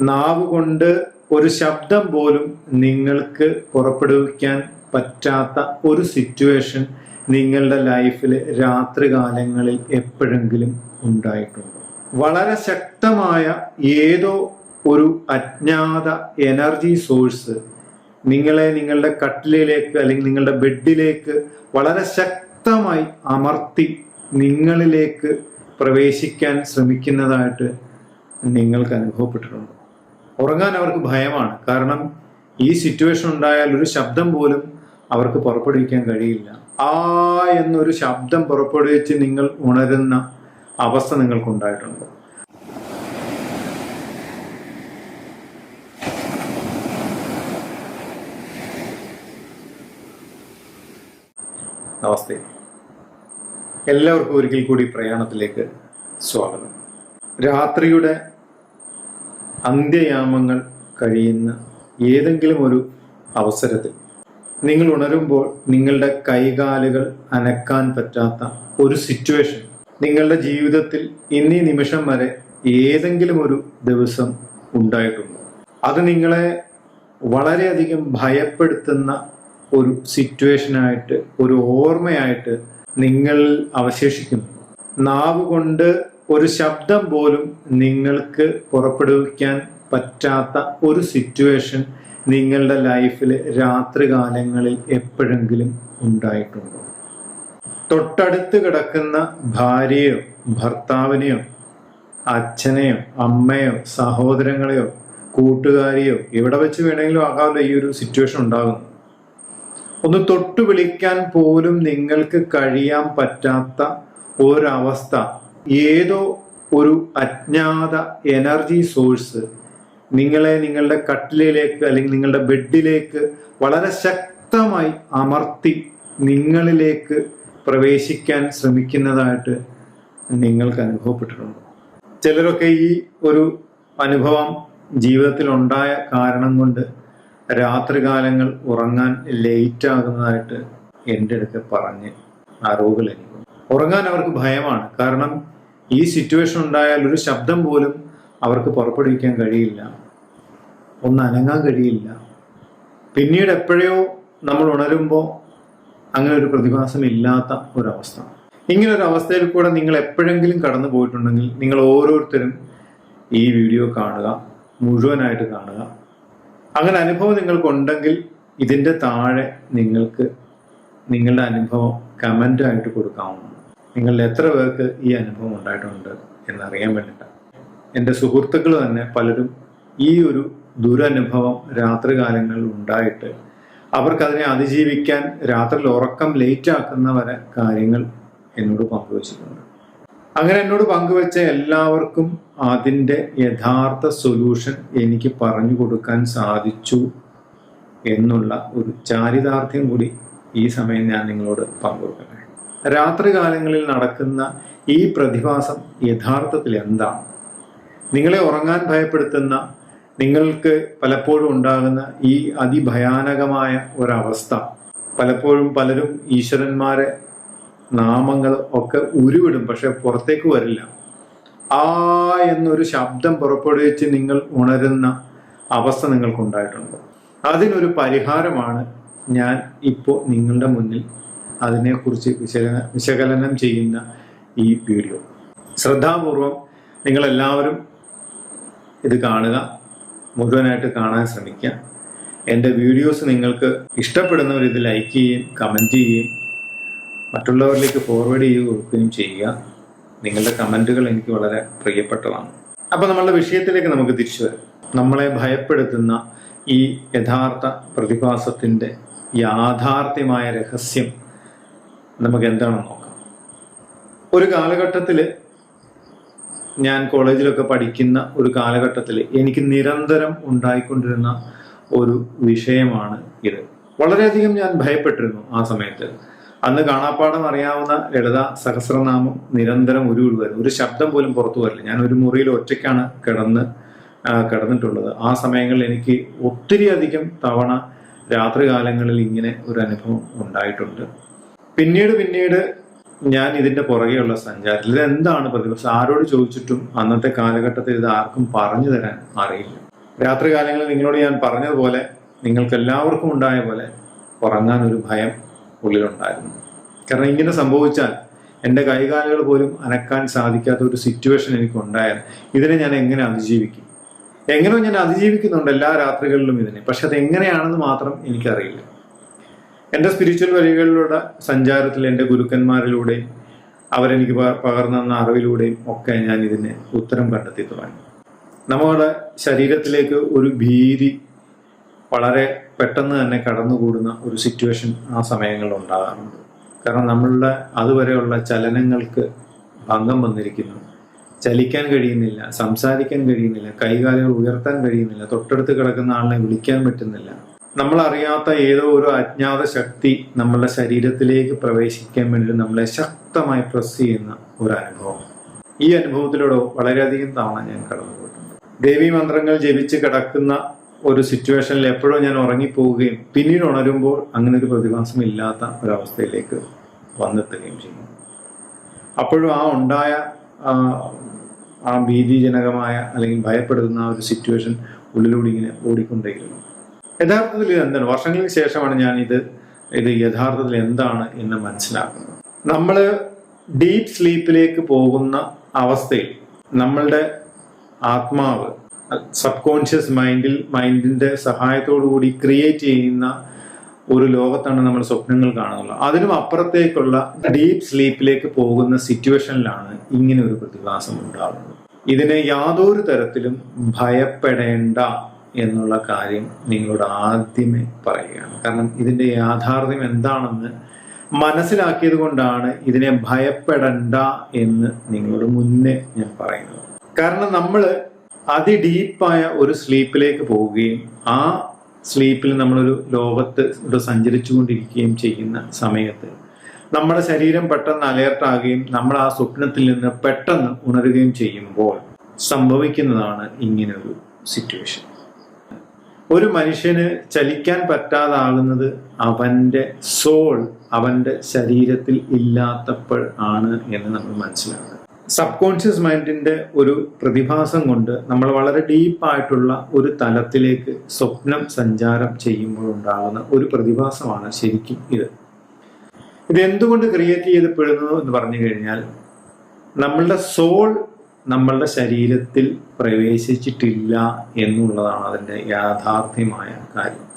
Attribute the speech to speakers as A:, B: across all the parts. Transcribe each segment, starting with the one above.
A: നാവ് കൊണ്ട് ഒരു ശബ്ദം പോലും നിങ്ങൾക്ക് പുറപ്പെടുവിക്കാൻ പറ്റാത്ത ഒരു സിറ്റുവേഷൻ നിങ്ങളുടെ ലൈഫിൽ രാത്രികാലങ്ങളിൽ എപ്പോഴെങ്കിലും ഉണ്ടായിട്ടുണ്ട്. വളരെ ശക്തമായ ഏതോ ഒരു അജ്ഞാത എനർജി സോഴ്സ് നിങ്ങളെ നിങ്ങളുടെ കട്ടിലിലേക്ക് അല്ലെങ്കിൽ നിങ്ങളുടെ ബെഡിലേക്ക് വളരെ ശക്തമായി അമർത്തി നിങ്ങളിലേക്ക് പ്രവേശിക്കാൻ ശ്രമിക്കുന്നതായിട്ട് നിങ്ങൾക്ക് അനുഭവപ്പെട്ടിട്ടുണ്ട്. ഉറങ്ങാൻ അവർക്ക് ഭയമാണ്. കാരണം ഈ സിറ്റുവേഷൻ ഉണ്ടായാൽ ഒരു ശബ്ദം പോലും അവർക്ക് പുറപ്പെടുവിക്കാൻ കഴിയില്ല. ആ എന്നൊരു ശബ്ദം പുറപ്പെടുവിച്ച് നിങ്ങൾ ഉണരുന്ന അവസ്ഥ നിങ്ങൾക്ക് നിങ്ങൾക്കുണ്ടായിട്ടുണ്ട് നമസ്തേ. എല്ലാവർക്കും ഒരിക്കൽ കൂടി പ്രയാണത്തിലേക്ക് സ്വാഗതം. രാത്രിയുടെ അന്ത്യയാമങ്ങൾ കഴിയുന്ന ഏതെങ്കിലും ഒരു അവസരത്തിൽ നിങ്ങൾ ഉണരുമ്പോൾ നിങ്ങളുടെ കൈകാലുകൾ അനക്കാൻ പറ്റാത്ത ഒരു സിറ്റുവേഷൻ നിങ്ങളുടെ ജീവിതത്തിൽ ഇന്നീ നിമിഷം വരെ ഏതെങ്കിലും ഒരു ദിവസം ഉണ്ടായിട്ടുണ്ട്. അത് നിങ്ങളെ വളരെയധികം ഭയപ്പെടുത്തുന്ന ഒരു സിറ്റുവേഷനായിട്ട് ഒരു ഓർമ്മയായിട്ട് നിങ്ങൾ അവശേഷിക്കുന്നു. നാവ് കൊണ്ട് ഒരു ശബ്ദം പോലും നിങ്ങൾക്ക് പുറപ്പെടുവിക്കാൻ പറ്റാത്ത ഒരു സിറ്റുവേഷൻ നിങ്ങളുടെ ലൈഫിൽ രാത്രികാലങ്ങളിൽ എപ്പോഴെങ്കിലും ഉണ്ടായിട്ടുണ്ടോ? തൊട്ടടുത്ത് കിടക്കുന്ന ഭാര്യയോ ഭർത്താവിനെയോ അച്ഛനെയോ അമ്മയോ സഹോദരങ്ങളെയോ കൂട്ടുകാരിയോ എവിടെ വെച്ച് വേണമെങ്കിലും ആകാമല്ലോ ഈ ഒരു സിറ്റുവേഷൻ ഉണ്ടാകും ഒന്ന് തൊട്ടു വിളിക്കാൻ പോലും നിങ്ങൾക്ക് കഴിയാൻ പറ്റാത്ത ഒരവസ്ഥ ഏതോ ഒരു അജ്ഞാത എനർജി സോഴ്സ് നിങ്ങളെ നിങ്ങളുടെ കട്ടിലിലേക്ക് അല്ലെങ്കിൽ നിങ്ങളുടെ ബെഡിലേക്ക് വളരെ ശക്തമായി അമർത്തി നിങ്ങളിലേക്ക് പ്രവേശിക്കാൻ ശ്രമിക്കുന്നതായിട്ട് നിങ്ങൾക്ക് അനുഭവപ്പെട്ടിട്ടുണ്ടോ. ചിലരൊക്കെ ഈ ഒരു അനുഭവം ജീവിതത്തിൽ ഉണ്ടായ കാരണം കൊണ്ട് രാത്രികാലങ്ങൾ ഉറങ്ങാൻ ലേറ്റ് ആകുന്നതായിട്ട് എന്റെ അടുത്ത് പറഞ്ഞ് അറിവുകൾ എനിക്ക് ഉറങ്ങാൻ അവർക്ക് ഭയമാണ്. കാരണം ഈ സിറ്റുവേഷൻ ഉണ്ടായാൽ ഒരു ശബ്ദം പോലും അവർക്ക് പുറപ്പെടുവിക്കാൻ കഴിയില്ല. ഒന്ന് അനങ്ങാൻ കഴിയില്ല. പിന്നീട് എപ്പോഴോ നമ്മൾ ഉണരുമ്പോൾ അങ്ങനെ ഒരു പ്രതിഭാസം ഇല്ലാത്ത ഒരവസ്ഥ. ഇങ്ങനെ ഒരു അവസ്ഥയിൽ കൂടെ നിങ്ങൾ എപ്പോഴെങ്കിലും കടന്നു പോയിട്ടുണ്ടെങ്കിൽ നിങ്ങൾ ഓരോരുത്തരും ഈ വീഡിയോ കാണുക മുഴുവനായിട്ട് കാണുക. അങ്ങനെ അനുഭവം നിങ്ങൾക്കുണ്ടെങ്കിൽ ഇതിന്റെ താഴെ നിങ്ങൾക്ക് നിങ്ങളുടെ അനുഭവം കമന്റ് ആയിട്ട് കൊടുക്കാവുന്നതാണ് നിങ്ങളിൽ എത്ര പേർക്ക് ഈ അനുഭവം ഉണ്ടായിട്ടുണ്ട് എന്നറിയാൻ വേണ്ടിയിട്ടാണ് എന്റെ സുഹൃത്തുക്കൾ തന്നെ പലരും ഈ ഒരു ദുരനുഭവം രാത്രികാലങ്ങളിൽ ഉണ്ടായിട്ട് അവർക്കതിനെ അതിജീവിക്കാൻ രാത്രിയിൽ ഉറക്കം ലേറ്റ് ആക്കുന്ന വരെ കാര്യങ്ങൾ എന്നോട് പങ്കുവച്ചിട്ടുണ്ട്. അങ്ങനെ എന്നോട് പങ്കുവെച്ച എല്ലാവർക്കും അതിന്റെ യഥാർത്ഥ സൊല്യൂഷൻ എനിക്ക് പറഞ്ഞു കൊടുക്കാൻ സാധിച്ചു എന്നുള്ള ഒരു ചാരിതാർത്ഥ്യം കൂടി ഈ സമയം ഞാൻ നിങ്ങളോട് പങ്കുവെക്കട്ടെ. രാത്രികാലങ്ങളിൽ നടക്കുന്ന ഈ പ്രതിഭാസം യഥാർത്ഥത്തിൽ എന്താണ്? നിങ്ങളെ ഉറങ്ങാൻ ഭയപ്പെടുത്തുന്ന നിങ്ങൾക്ക് പലപ്പോഴും ഉണ്ടാകുന്ന ഈ അതിഭയാനകമായ ഒരവസ്ഥ പലപ്പോഴും പലരും ഈശ്വരന്മാരെ നാമങ്ങൾ ഒക്കെ ഉരുവിടും പക്ഷെ പുറത്തേക്ക് വരില്ല. ആ എന്നൊരു ശബ്ദം പുറപ്പെടുവിച്ച് നിങ്ങൾ ഉണരുന്ന അവസ്ഥ നിങ്ങൾക്കുണ്ടായിട്ടുണ്ട്. അതിനൊരു പരിഹാരമാണ് ഞാൻ ഇപ്പോൾ നിങ്ങളുടെ മുന്നിൽ അതിനെക്കുറിച്ച് വിശകലന വിശകലനം ചെയ്യുന്ന ഈ വീഡിയോ. ശ്രദ്ധാപൂർവം നിങ്ങളെല്ലാവരും ഇത് കാണുക മുഴുവനായിട്ട് കാണാൻ ശ്രമിക്കുക. എന്റെ വീഡിയോസ് നിങ്ങൾക്ക് ഇഷ്ടപ്പെടുന്നവർ ഇത് ലൈക്ക് ചെയ്യുകയും കമന്റ് ചെയ്യുകയും മറ്റുള്ളവരിലേക്ക് ഫോർവേഡ് ചെയ്ത് കൊടുക്കുകയും ചെയ്യുക. നിങ്ങളുടെ കമന്റുകൾ എനിക്ക് വളരെ പ്രിയപ്പെട്ടതാണ്. അപ്പോൾ നമ്മളുടെ വിഷയത്തിലേക്ക് നമുക്ക് തിരിച്ചു വരാം. നമ്മളെ ഭയപ്പെടുത്തുന്ന ഈ യഥാർത്ഥ പ്രതിഭാസത്തിന്റെ യാഥാർത്ഥ്യമായ രഹസ്യം നമുക്ക് എന്താണെന്ന് നോക്കാം? ഒരു കാലഘട്ടത്തിൽ ഞാൻ കോളേജിലൊക്കെ പഠിക്കുന്ന ഒരു കാലഘട്ടത്തിൽ എനിക്ക് നിരന്തരം ഉണ്ടായിക്കൊണ്ടിരുന്ന ഒരു വിഷയമാണ് ഇത്. വളരെയധികം ഞാൻ ഭയപ്പെട്ടിരുന്നു ആ സമയത്ത്. അന്ന് കാണാപ്പാടം അറിയാവുന്ന ലളിത സഹസ്രനാമം നിരന്തരം ഉരുവിടുമായിരുന്നു ഒരു ശബ്ദം പോലും പുറത്തു വരില്ല. ഞാൻ ഒരു മുറിയിൽ ഒറ്റയ്ക്കാണ് കിടന്ന് കിടന്നിട്ടുള്ളത്. ആ സമയങ്ങളിൽ എനിക്ക് ഒത്തിരി അധികം തവണ രാത്രികാലങ്ങളിൽ ഇങ്ങനെ ഒരു അനുഭവം ഉണ്ടായിട്ടുണ്ട്. പിന്നീട് പിന്നീട് ഞാൻ ഇതിന്റെ പുറകെയുള്ള സഞ്ചാരത്തിൽ ഇത് എന്താണ് പ്രതിഭാസം ആരോട് ചോദിച്ചിട്ടും അന്നത്തെ കാലഘട്ടത്തിൽ ഇത് ആർക്കും പറഞ്ഞു തരാൻ അറിയില്ല. രാത്രികാലങ്ങളിൽ നിങ്ങളോട് ഞാൻ പറഞ്ഞതുപോലെ നിങ്ങൾക്ക് എല്ലാവർക്കും ഉണ്ടായ പോലെ ഉറങ്ങാൻ ഒരു ഭയം ഉള്ളിലുണ്ടായിരുന്നു. കാരണം ഇങ്ങനെ സംഭവിച്ചാൽ എന്റെ കൈകാലുകൾ പോലും അനക്കാൻ സാധിക്കാത്ത ഒരു സിറ്റുവേഷൻ എനിക്ക് ഉണ്ടായാൽ ഇതിനെ ഞാൻ എങ്ങനെ അതിജീവിക്കും? എങ്ങനെ ഞാൻ അതിജീവിക്കുന്നുണ്ട് എല്ലാ രാത്രികളിലും ഇതിനെ. പക്ഷെ അത് എങ്ങനെയാണെന്ന് മാത്രം എനിക്കറിയില്ല. എന്റെ സ്പിരിച്വൽ വഴികളിലൂടെ സഞ്ചാരത്തിൽ എന്റെ ഗുരുക്കന്മാരിലൂടെയും അവരെനിക്ക് പകർന്നു തന്ന അറിവിലൂടെയും ഒക്കെ ഞാൻ ഇതിന് ഉത്തരം കണ്ടെത്തി തുടങ്ങി. നമ്മുടെ ശരീരത്തിലേക്ക് ഒരു ഭീതി വളരെ പെട്ടെന്ന് തന്നെ കടന്നുകൂടുന്ന ഒരു സിറ്റുവേഷൻ ആ സമയങ്ങളിൽ ഉണ്ടാകാറുണ്ട്. കാരണം നമ്മളുടെ അതുവരെയുള്ള ചലനങ്ങൾക്ക് ഭംഗം വന്നിരിക്കുന്നു. ചലിക്കാൻ കഴിയുന്നില്ല സംസാരിക്കാൻ കഴിയുന്നില്ല കൈകാലുകൾ ഉയർത്താൻ കഴിയുന്നില്ല തൊട്ടടുത്ത് കിടക്കുന്ന ആളിനെ വിളിക്കാൻ പറ്റുന്നില്ല. നമ്മൾ അറിയാത്ത ഏതോ ഒരു അജ്ഞാത ശക്തി നമ്മളുടെ ശരീരത്തിലേക്ക് പ്രവേശിക്കാൻ വേണ്ടി നമ്മളെ ശക്തമായി പ്രസ് ചെയ്യുന്ന ഒരു അനുഭവം. ഈ അനുഭവത്തിലൂടെ വളരെയധികം തവണ ഞാൻ കടന്നുപോയിട്ടുണ്ട് ദേവി മന്ത്രങ്ങൾ ജപിച്ച് കിടക്കുന്ന ഒരു സിറ്റുവേഷനിൽ എപ്പോഴും ഞാൻ ഉറങ്ങിപ്പോവുകയും പിന്നീട് ഉണരുമ്പോൾ അങ്ങനെ ഒരു പ്രതിഭാസം ഇല്ലാത്ത ഒരവസ്ഥയിലേക്ക് വന്നെത്തുകയും ചെയ്യും അപ്പോഴും ആ ഉണ്ടായ ആ, ഭീതിജനകമായ അല്ലെങ്കിൽ ഭയപ്പെടുത്തുന്ന ആ ഒരു സിറ്റുവേഷൻ ഉള്ളിലൂടെ ഇങ്ങനെ ഓടിക്കൊണ്ടേയിരുന്നു. യഥാർത്ഥത്തിൽ എന്താണ്? വർഷങ്ങൾക്ക് ശേഷമാണ് ഞാൻ ഇത് ഇത് യഥാർത്ഥത്തിൽ എന്താണ് എന്ന് മനസ്സിലാക്കുന്നത്. നമ്മൾ ഡീപ്പ് സ്ലീപ്പിലേക്ക് പോകുന്ന അവസ്ഥയിൽ നമ്മളുടെ ആത്മാവ് സബ് കോൺഷ്യസ് മൈൻഡിൽ മൈൻഡിന്റെ സഹായത്തോടു കൂടി ക്രിയേറ്റ് ചെയ്യുന്ന ഒരു ലോകത്താണ് നമ്മൾ സ്വപ്നങ്ങൾ കാണുന്നത്. അതിനും അപ്പുറത്തേക്കുള്ള ഡീപ്പ് സ്ലീപ്പിലേക്ക് പോകുന്ന സിറ്റുവേഷനിലാണ് ഇങ്ങനെ ഒരു പ്രതിഭാസം ഉണ്ടാകുന്നത് ഇതിനെ യാതൊരു തരത്തിലും ഭയപ്പെടേണ്ട എന്നുള്ള കാര്യം നിങ്ങളോട് ആദ്യമേ പറയുകയാണ്. കാരണം ഇതിന്റെ യാഥാർത്ഥ്യം എന്താണെന്ന് മനസ്സിലാക്കിയത് കൊണ്ടാണ് ഇതിനെ ഭയപ്പെടണ്ട എന്ന് നിങ്ങളോട് മുന്നേ ഞാൻ പറയുന്നത്. കാരണം നമ്മൾ അതിഡീപ്പായ ഒരു സ്ലീപ്പിലേക്ക് പോവുകയും ആ സ്ലീപ്പിൽ നമ്മളൊരു ലോകത്ത് ഇവിടെ സഞ്ചരിച്ചുകൊണ്ടിരിക്കുകയും ചെയ്യുന്ന സമയത്ത് നമ്മുടെ ശരീരം പെട്ടെന്ന് അലേർട്ടാകുകയും നമ്മൾ ആ സ്വപ്നത്തിൽ നിന്ന് പെട്ടെന്ന് ഉണരുകയും ചെയ്യുമ്പോൾ സംഭവിക്കുന്നതാണ് ഇങ്ങനൊരു സിറ്റുവേഷൻ ഒരു മനുഷ്യന് ചലിക്കാൻ പറ്റാതാകുന്നത് അവന്റെ സോൾ അവന്റെ ശരീരത്തിൽ ഇല്ലാത്തപ്പോൾ ആണ് എന്ന് നമ്മൾ മനസ്സിലാക്കുക സബ് കോൺഷ്യസ് മൈൻഡിന്റെ ഒരു പ്രതിഭാസം കൊണ്ട് നമ്മൾ വളരെ ഡീപ്പായിട്ടുള്ള ഒരു തലത്തിലേക്ക് സ്വപ്നം സഞ്ചാരം ചെയ്യുമ്പോൾ ഉണ്ടാകുന്ന ഒരു പ്രതിഭാസമാണ് ശരിക്കും ഇത്. ഇത് എന്തുകൊണ്ട് ക്രിയേറ്റ് ചെയ്തപ്പെടുന്നു എന്ന് പറഞ്ഞു കഴിഞ്ഞാൽ നമ്മളുടെ സോൾ നമ്മളുടെ ശരീരത്തിൽ പ്രവേശിച്ചിട്ടില്ല എന്നുള്ളതാണ് അതിന്റെ യാഥാർത്ഥ്യമായ കാര്യം.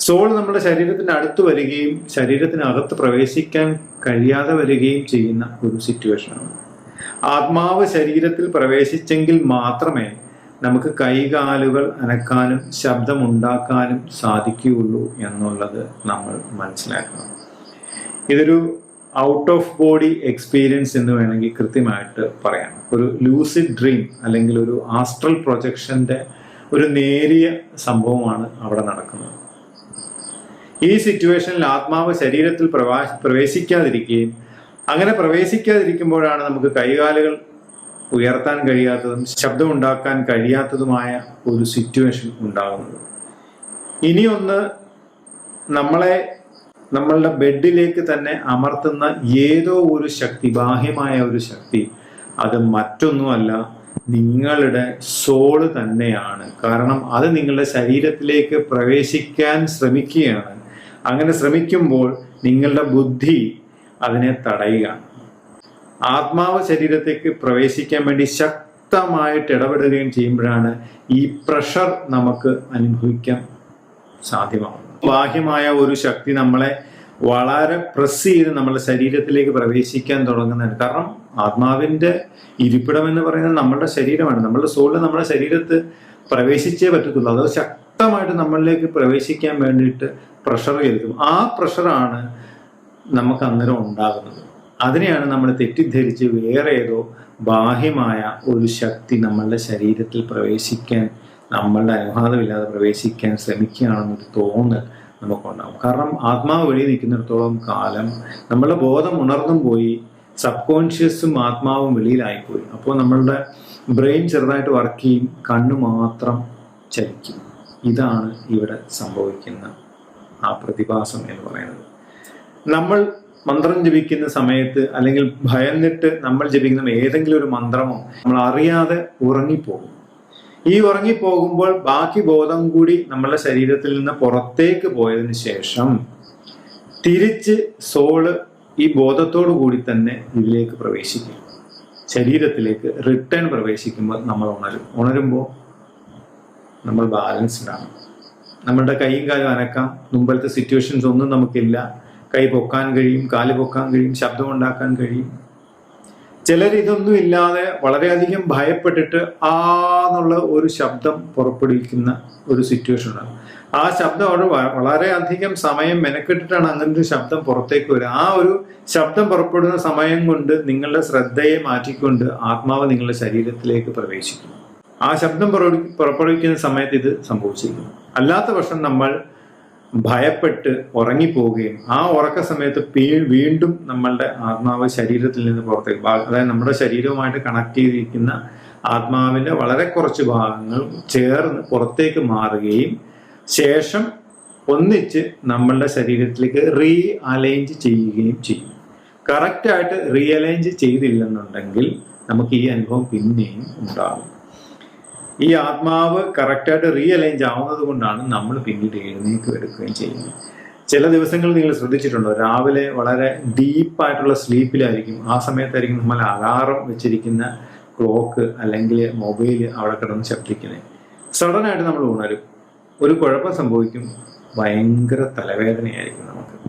A: സോൾ നമ്മുടെ ശരീരത്തിന് അടുത്ത് വരികയും ശരീരത്തിനകത്ത് പ്രവേശിക്കാൻ കഴിയാതെ വരികയും ചെയ്യുന്ന ഒരു സിറ്റുവേഷനാണ് ആത്മാവ് ശരീരത്തിൽ പ്രവേശിച്ചെങ്കിൽ മാത്രമേ നമുക്ക് കൈകാലുകൾ അനക്കാനും ശബ്ദമുണ്ടാക്കാനും സാധിക്കുകയുള്ളൂ എന്നുള്ളത് നമ്മൾ മനസ്സിലാക്കണം. ഇതൊരു ഔട്ട് ഓഫ് ബോഡി എക്സ്പീരിയൻസ് എന്ന് വേണമെങ്കിൽ കൃത്യമായിട്ട് പറയാം. ഒരു ലൂസിഡ് ഡ്രീം അല്ലെങ്കിൽ ഒരു ആസ്ട്രൽ പ്രൊജക്ഷന്റെ ഒരു നേരിയ സംഭവമാണ് അവിടെ നടക്കുന്നത്. ഈ സിറ്റുവേഷനിൽ ആത്മാവ് ശരീരത്തിൽ പ്രവാ പ്രവേശിക്കാതിരിക്കുകയും അങ്ങനെ പ്രവേശിക്കാതിരിക്കുമ്പോഴാണ് നമുക്ക് കൈകാലുകൾ ഉയർത്താൻ കഴിയാത്തതും ശബ്ദം ഉണ്ടാക്കാൻ കഴിയാത്തതുമായ ഒരു സിറ്റുവേഷൻ ഉണ്ടാകുന്നത് ഇനിയൊന്ന് നമ്മളെ നമ്മളുടെ ബെഡിലേക്ക് തന്നെ അമർത്തുന്ന ഏതോ ഒരു ശക്തി ബാഹ്യമായ ഒരു ശക്തി. അത് മറ്റൊന്നുമല്ല നിങ്ങളുടെ സോൾ തന്നെയാണ്. കാരണം അത് നിങ്ങളുടെ ശരീരത്തിലേക്ക് പ്രവേശിക്കാൻ ശ്രമിക്കുകയാണ്. അങ്ങനെ ശ്രമിക്കുമ്പോൾ നിങ്ങളുടെ ബുദ്ധി അതിനെ തടയുക. ആത്മാവ് ശരീരത്തേക്ക് പ്രവേശിക്കാൻ വേണ്ടി ശക്തമായിട്ട് ഇടപെടുകയും ചെയ്യുമ്പോഴാണ് ഈ പ്രഷർ നമുക്ക് അനുഭവിക്കാൻ സാധ്യമാകുന്നത് ബാഹ്യമായ ഒരു ശക്തി നമ്മളെ വളരെ പ്രസ് ചെയ്ത് നമ്മുടെ ശരീരത്തിലേക്ക് പ്രവേശിക്കാൻ തുടങ്ങുന്നതാണ് കാരണം ആത്മാവിന്റെ ഇരിപ്പിടം എന്ന് പറയുന്നത് നമ്മളുടെ ശരീരമാണ്. നമ്മളുടെ സോൾ നമ്മുടെ ശരീരത്ത് പ്രവേശിച്ചേ പറ്റത്തുള്ളൂ. അത് ശക്തമായിട്ട് നമ്മളിലേക്ക് പ്രവേശിക്കാൻ വേണ്ടിയിട്ട് പ്രഷർ ചെലുത്തും ആ പ്രഷറാണ് നമുക്ക് അന്നേരം ഉണ്ടാകുന്നത്. അതിനെയാണ് നമ്മൾ തെറ്റിദ്ധരിച്ച് വേറെ ഏതോ ബാഹ്യമായ ഒരു ശക്തി നമ്മളുടെ ശരീരത്തിൽ പ്രവേശിക്കാൻ നമ്മളുടെ അനുവാദമില്ലാതെ പ്രവേശിക്കാൻ ശ്രമിക്കുകയാണെന്നൊരു തോന്നൽ നമുക്കുണ്ടാകും. കാരണം ആത്മാവ് വഴി നിൽക്കുന്നിടത്തോളം കാലം നമ്മളുടെ ബോധം ഉണർന്നും പോയി സബ് കോൺഷ്യസും ആത്മാവും വെളിയിലായിപ്പോയി. അപ്പോൾ നമ്മളുടെ ബ്രെയിൻ ചെറുതായിട്ട് വർക്ക് ചെയ്യും കണ്ണ് മാത്രം ചലിക്കും. ഇതാണ് ഇവിടെ സംഭവിക്കുന്ന ആ പ്രതിഭാസം എന്ന് പറയുന്നത്. നമ്മൾ മന്ത്രം ജപിക്കുന്ന സമയത്ത് അല്ലെങ്കിൽ ഭയന്നിട്ട് നമ്മൾ ജപിക്കുന്ന ഏതെങ്കിലും ഒരു മന്ത്രമോ നമ്മൾ അറിയാതെ ഉറങ്ങിപ്പോകും. ഈ ഉറങ്ങിപ്പോകുമ്പോൾ ബാക്കി ബോധം കൂടി നമ്മളുടെ ശരീരത്തിൽ നിന്ന് പുറത്തേക്ക് പോയതിനു ശേഷം തിരിച്ച് സോൾ ഈ ബോധത്തോടു കൂടി തന്നെ ഇതിലേക്ക് പ്രവേശിക്കും. ശരീരത്തിലേക്ക് റിട്ടേൺ പ്രവേശിക്കുമ്പോൾ നമ്മൾ ഉണരും. ഉണരുമ്പോൾ നമ്മൾ ബാലൻസ്ഡ് ആണ്. നമ്മളുടെ കൈയും കാലും അനക്കാം. മുമ്പത്തെ സിറ്റുവേഷൻസ് ഒന്നും നമുക്കില്ല. കൈ പൊക്കാൻ കഴിയും കാൽ പൊക്കാൻ കഴിയും ശബ്ദം ഉണ്ടാക്കാൻ കഴിയും. ചിലർ ഇതൊന്നും ഇല്ലാതെ വളരെയധികം ഭയപ്പെട്ടിട്ട് ആ എന്നുള്ള ഒരു ശബ്ദം പുറപ്പെടുവിക്കുന്ന ഒരു സിറ്റുവേഷൻ ആണ്. ആ ശബ്ദം അവിടെ വളരെയധികം സമയം മെനക്കെട്ടിട്ടാണ് അങ്ങനെ ഒരു ശബ്ദം പുറത്തേക്ക് വരിക. ആ ഒരു ശബ്ദം പുറപ്പെടുന്ന സമയം കൊണ്ട് നിങ്ങളുടെ ശ്രദ്ധയെ മാറ്റിക്കൊണ്ട് ആത്മാവ് നിങ്ങളുടെ ശരീരത്തിലേക്ക് പ്രവേശിക്കും ആ ശബ്ദം പുറപ്പെടു- പുറപ്പെടുവിക്കുന്ന സമയത്ത് ഇത് സംഭവിച്ചിരിക്കുന്നു. അല്ലാത്ത പക്ഷം നമ്മൾ ഭയപ്പെട്ട് ഉറങ്ങിപ്പോവുകയും ആ ഉറക്ക സമയത്ത് വീണ്ടും നമ്മളുടെ ആത്മാവ് ശരീരത്തിൽ നിന്ന് പുറത്തേക്ക് അതായത് നമ്മുടെ ശരീരവുമായിട്ട് കണക്ട് ചെയ്തിരിക്കുന്ന ആത്മാവിന്റെ വളരെ കുറച്ച് ഭാഗങ്ങൾ ചേർന്ന് പുറത്തേക്ക് മാറുകയും ശേഷം ഒന്നിച്ച് നമ്മളുടെ ശരീരത്തിലേക്ക് റീ അലൈൻജ് ചെയ്യുകയും ചെയ്യും. കറക്റ്റായിട്ട് റീ അലൈൻജ് ചെയ്തില്ലെന്നുണ്ടെങ്കിൽ നമുക്ക് ഈ അനുഭവം പിന്നെയും ഉണ്ടാകും. ഈ ആത്മാവ് കറക്റ്റായിട്ട് റീഅലൈൻജ് ആവുന്നത് കൊണ്ടാണ് നമ്മൾ പിന്നീട് എഴുന്നേക്ക് എടുക്കുകയും ചെയ്യുന്നത്. ചില ദിവസങ്ങൾ നിങ്ങൾ ശ്രദ്ധിച്ചിട്ടുണ്ടോ? രാവിലെ വളരെ ഡീപ്പായിട്ടുള്ള സ്ലീപ്പിലായിരിക്കും ആ സമയത്തായിരിക്കും നമ്മൾ അലാറം വെച്ചിരിക്കുന്ന ക്ലോക്ക് അല്ലെങ്കിൽ മൊബൈൽ അവിടെ കിടന്ന് ശബ്ദിക്കുന്നത്. സഡനായിട്ട് നമ്മൾ ഉണരും. ഒരു കുഴപ്പം സംഭവിക്കും. ഭയങ്കര തലവേദനയായിരിക്കും നമുക്ക്.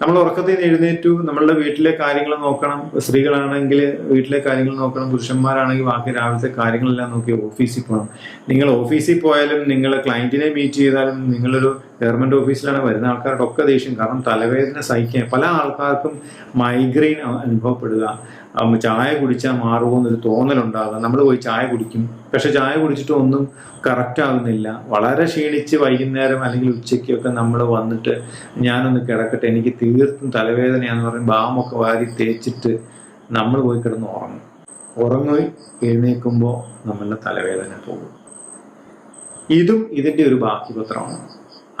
A: നമ്മൾ ഉറക്കത്തിൽ നിന്ന് എഴുന്നേറ്റു നമ്മളുടെ വീട്ടിലെ കാര്യങ്ങൾ നോക്കണം സ്ത്രീകളാണെങ്കിൽ വീട്ടിലെ കാര്യങ്ങൾ നോക്കണം പുരുഷന്മാരാണെങ്കിൽ ബാക്കി രാവിലത്തെ കാര്യങ്ങളെല്ലാം നോക്കി ഓഫീസിൽ പോകണം. നിങ്ങൾ ഓഫീസിൽ പോയാലും നിങ്ങൾ ക്ലയന്റിനെ മീറ്റ് ചെയ്താലും നിങ്ങളൊരു ഗവൺമെന്റ് ഓഫീസിലാണ് വരുന്ന ആൾക്കാരുടെ ഒക്കെ ദേഷ്യം. കാരണം തലവേദന സഹിക്കാൻ പല ആൾക്കാർക്കും മൈഗ്രെയിൻ അനുഭവപ്പെടുക. ചായ കുടിച്ചാൽ മാറുമോ എന്നൊരു തോന്നലുണ്ടാകുക നമ്മൾ പോയി ചായ കുടിക്കും. പക്ഷെ ചായ കുടിച്ചിട്ട് ഒന്നും കറക്റ്റ് ആകുന്നില്ല. വളരെ ക്ഷീണിച്ച് വൈകുന്നേരം അല്ലെങ്കിൽ ഉച്ചയ്ക്കൊക്കെ നമ്മൾ വന്നിട്ട് ഞാനൊന്ന് കിടക്കട്ടെ എനിക്ക് തീർത്തും തലവേദനയാന്ന് പറഞ്ഞ് ബാമൊക്കെ വാരി തേച്ചിട്ട് നമ്മൾ പോയി കിടന്ന് ഉറങ്ങും. ഉറങ്ങി എഴുന്നേൽക്കുമ്പോൾ നമ്മളുടെ തലവേദന പോകും. ഇതും ഇതിന്റെ ഒരു ബാക്കി പത്രമാണ്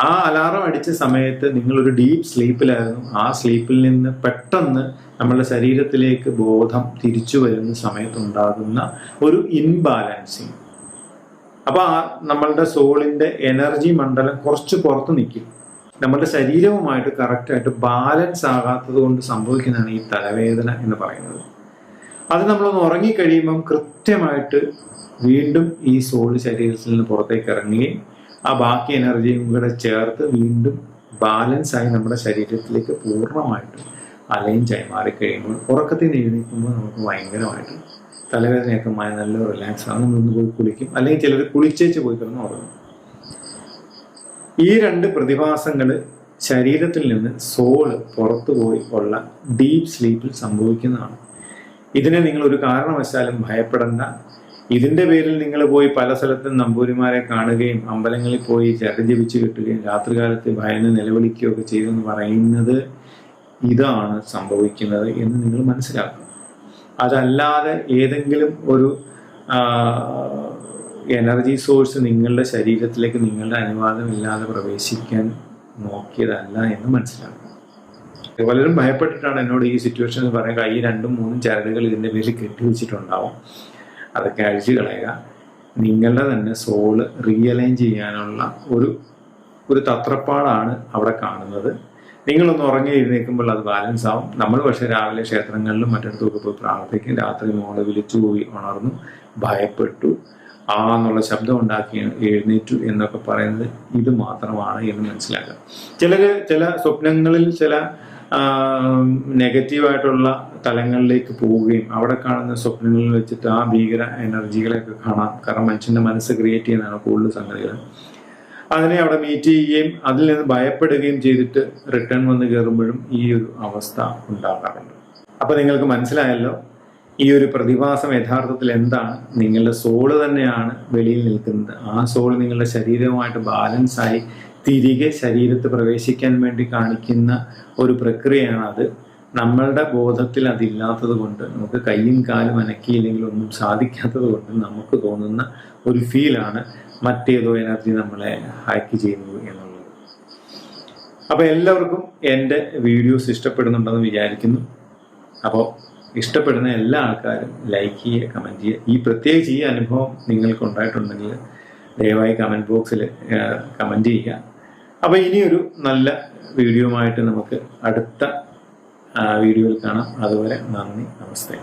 A: ആ അലാറം അടിച്ച സമയത്ത് നിങ്ങളൊരു ഡീപ്പ് സ്ലീപ്പിലായിരുന്നു. ആ സ്ലീപ്പിൽ നിന്ന് പെട്ടെന്ന് നമ്മളുടെ ശരീരത്തിലേക്ക് ബോധം തിരിച്ചു വരുന്ന സമയത്തുണ്ടാകുന്ന ഒരു ഇൻബാലൻസിങ്. അപ്പൊ ആ നമ്മളുടെ സോളിന്റെ എനർജി മണ്ഡലം കുറച്ച് പുറത്ത് നിൽക്കും. നമ്മളുടെ ശരീരവുമായിട്ട് കറക്റ്റായിട്ട് ബാലൻസ് ആകാത്തത് കൊണ്ട് സംഭവിക്കുന്നതാണ് ഈ തലവേദന എന്ന് പറയുന്നത്. അത് നമ്മളൊന്ന് ഉറങ്ങിക്കഴിയുമ്പം കൃത്യമായിട്ട് വീണ്ടും ഈ സോൾ ശരീരത്തിൽ നിന്ന് പുറത്തേക്ക് ഇറങ്ങുകയും ആ ബാക്കി എനർജിയും കൂടെ ചേർത്ത് വീണ്ടും ബാലൻസ് ആയി നമ്മുടെ ശരീരത്തിലേക്ക് പൂർണമായിട്ട് അലൈൻജായി മാറിക്കഴിയുമ്പോൾ ഉറക്കത്തിൽ നിന്ന് എഴുന്നേൽക്കുമ്പോൾ നമുക്ക് ഭയങ്കരമായിട്ട് തലവേദനയൊക്കെ മായ നല്ല റിലാക്സ് ആണ്. നമ്മളൊന്ന് പോയി കുളിക്കും. അല്ലെങ്കിൽ ചിലർ കുളിച്ചേച്ച് പോയി കിടന്ന് ഉറങ്ങും. ഈ രണ്ട് പ്രതിഭാസങ്ങൾ ശരീരത്തിൽ നിന്ന് സോൾ പുറത്തു പോയി ഉള്ള ഡീപ്പ് സ്ലീപ്പിൽ സംഭവിക്കുന്നതാണ്. ഇതിനെ നിങ്ങൾ ഒരു കാരണവശാലും ഭയപ്പെടേണ്ട. ഇതിന്റെ പേരിൽ നിങ്ങൾ പോയി പല സ്ഥലത്തും നമ്പൂരിമാരെ കാണുകയും അമ്പലങ്ങളിൽ പോയി ചരജപിച്ച് ജപിച്ച് കിട്ടുകയും രാത്രികാലത്ത് ഭയന്ന് നിലവിളിക്കുകയും ഒക്കെ ചെയ്തെന്ന് പറയുന്നത് ഇതാണ് സംഭവിക്കുന്നത് എന്ന് നിങ്ങൾ മനസ്സിലാക്കണം. അതല്ലാതെ ഏതെങ്കിലും ഒരു എനർജി സോഴ്സ് നിങ്ങളുടെ ശരീരത്തിലേക്ക് നിങ്ങളുടെ അനുവാദമില്ലാതെ പ്രവേശിക്കാൻ നോക്കിയതല്ല എന്ന് മനസ്സിലാക്കണം. പലരും ഭയപ്പെട്ടിട്ടാണ് എന്നോട് ഈ സിറ്റുവേഷനിൽ പറയാൻ ഈ രണ്ടും മൂന്നും ചരടുകൾ ഇതിന്റെ പേരിൽ കെട്ടിവെച്ചിട്ടുണ്ടാവും. അതൊക്കെ അഴിച്ചു കളയുക. നിങ്ങളുടെ തന്നെ സോൾ റിയലൈൻ ചെയ്യാനുള്ള ഒരു ഒരു തത്രപ്പാടാണ് അവിടെ കാണുന്നത്. നിങ്ങളൊന്ന് ഉറങ്ങി എഴുന്നേൽക്കുമ്പോൾ അത് ബാലൻസ് ആവും. നമ്മൾ പക്ഷേ രാവിലെ ക്ഷേത്രങ്ങളിലും മറ്റിടത്തൊക്കെ പോയി പ്രാർത്ഥിക്കും. രാത്രി മോളെ വിളിച്ചു പോയി ഉണർന്നു. ഭയപ്പെട്ടു. ആ എന്നുള്ള ശബ്ദം ഉണ്ടാക്കി എഴുന്നേറ്റു എന്നൊക്കെ പറയുന്നത് ഇത് മാത്രമാണ് എന്ന് മനസ്സിലാക്കുക ചില ചില സ്വപ്നങ്ങളിൽ ചില നെഗറ്റീവായിട്ടുള്ള തലങ്ങളിലേക്ക് പോവുകയും അവിടെ കാണുന്ന സ്വപ്നങ്ങളിൽ വെച്ചിട്ട് ആ ഭീകര എനർജികളെയൊക്കെ കാണാം. കാരണം മനുഷ്യന്റെ മനസ്സ് ക്രിയേറ്റ് ചെയ്യുന്നതാണ് കൂടുതൽ സംഗതികൾ. അതിനെ അവിടെ മീറ്റ് ചെയ്യുകയും അതിൽ നിന്ന് ഭയപ്പെടുകയും ചെയ്തിട്ട് റിട്ടേൺ വന്ന് കയറുമ്പോഴും ഈ ഒരു അവസ്ഥ ഉണ്ടാകാറുണ്ട്. അപ്പോൾ നിങ്ങൾക്ക് മനസ്സിലായല്ലോ ഈ ഒരു പ്രതിഭാസം യഥാർത്ഥത്തിൽ എന്താണ്? നിങ്ങളുടെ സോൾ തന്നെയാണ് വെളിയിൽ നിൽക്കുന്നത്. ആ സോൾ നിങ്ങളുടെ ശരീരവുമായിട്ട് ബാലൻസായി തിരികെ ശരീരത്ത് പ്രവേശിക്കാൻ വേണ്ടി കാണിക്കുന്ന ഒരു പ്രക്രിയയാണ് അത് നമ്മളുടെ ബോധത്തിൽ അതില്ലാത്തത് കൊണ്ട് നമുക്ക് കയ്യും കാലും അനക്കിയില്ലെങ്കിൽ ഒന്നും സാധിക്കാത്തത് കൊണ്ട് നമുക്ക് തോന്നുന്ന ഒരു ഫീലാണ് മറ്റേതോ എനർജി നമ്മളെ ഹാക്ക് ചെയ്യുന്നത് എന്നുള്ളത്. അപ്പൊ എല്ലാവർക്കും എന്റെ വീഡിയോസ് ഇഷ്ടപ്പെടുന്നുണ്ടെന്ന് വിചാരിക്കുന്നു. അപ്പോൾ ഇഷ്ടപ്പെടുന്ന എല്ലാ ആൾക്കാരും ലൈക്ക് ചെയ്യുക കമന്റ് ചെയ്യുക. ഈ പ്രത്യേകിച്ച് ഈ അനുഭവം നിങ്ങൾക്ക് ഉണ്ടായിട്ടുണ്ടെങ്കിൽ ദയവായി കമന്റ് ബോക്സിൽ കമന്റ് ചെയ്യുക. അപ്പോൾ ഇനിയൊരു നല്ല വീഡിയോ ആയിട്ട് നമുക്ക് അടുത്ത വീഡിയോയിൽ കാണാം. അതുവരെ നന്ദി നമസ്തേ.